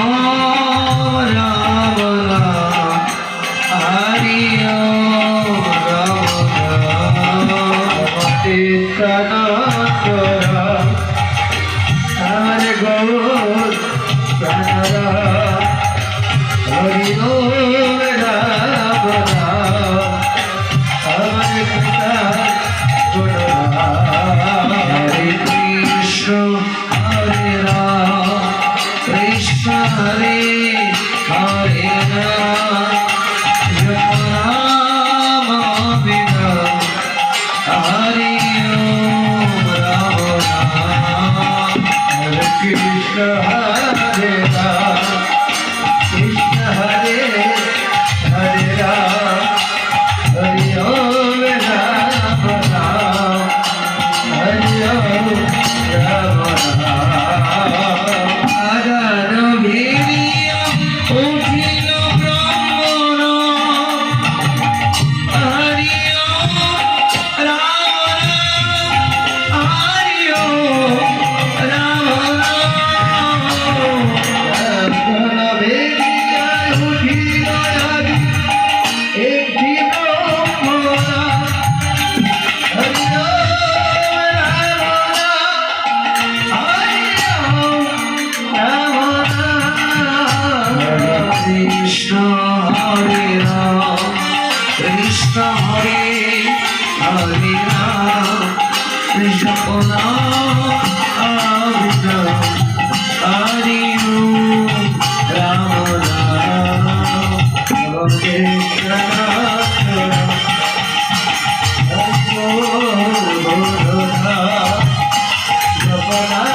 Ram Krishna মনা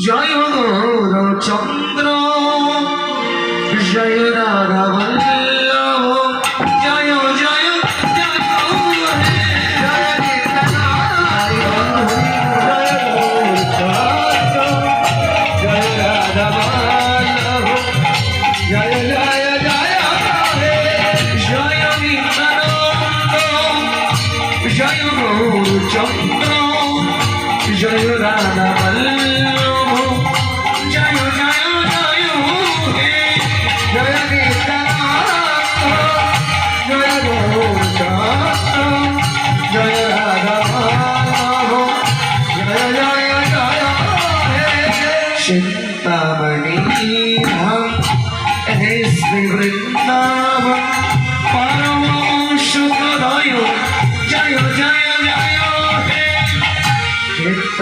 জয় গৌরচন্দ্র জয় রাধা বল্লভ জয় জয় রাধা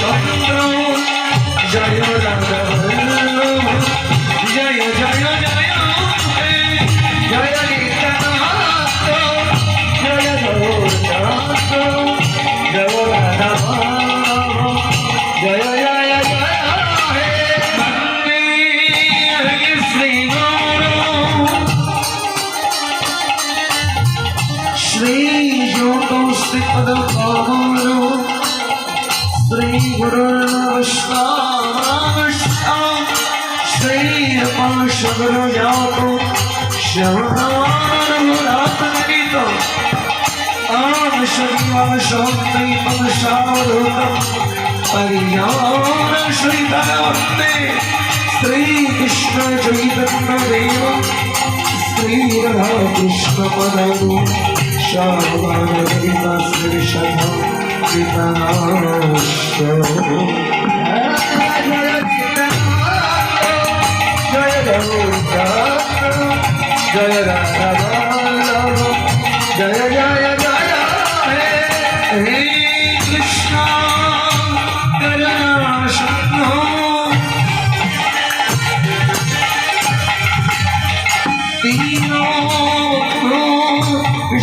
চন্দ্র। श्री गुरु श्री पाश गुरु जातो शरणानुरात्मित आम शर्मा शक्ति पदशावधूतम परियान श्री भगवते श्री कृष्ण चैतन्य देव श्री राधा कृष्ण पदम şahlar bir nasır şahlar bir ben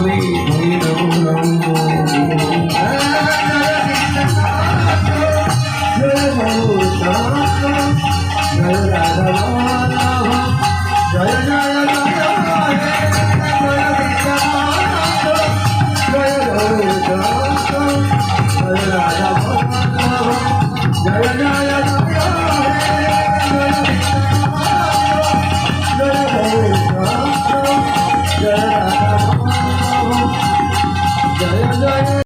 হবে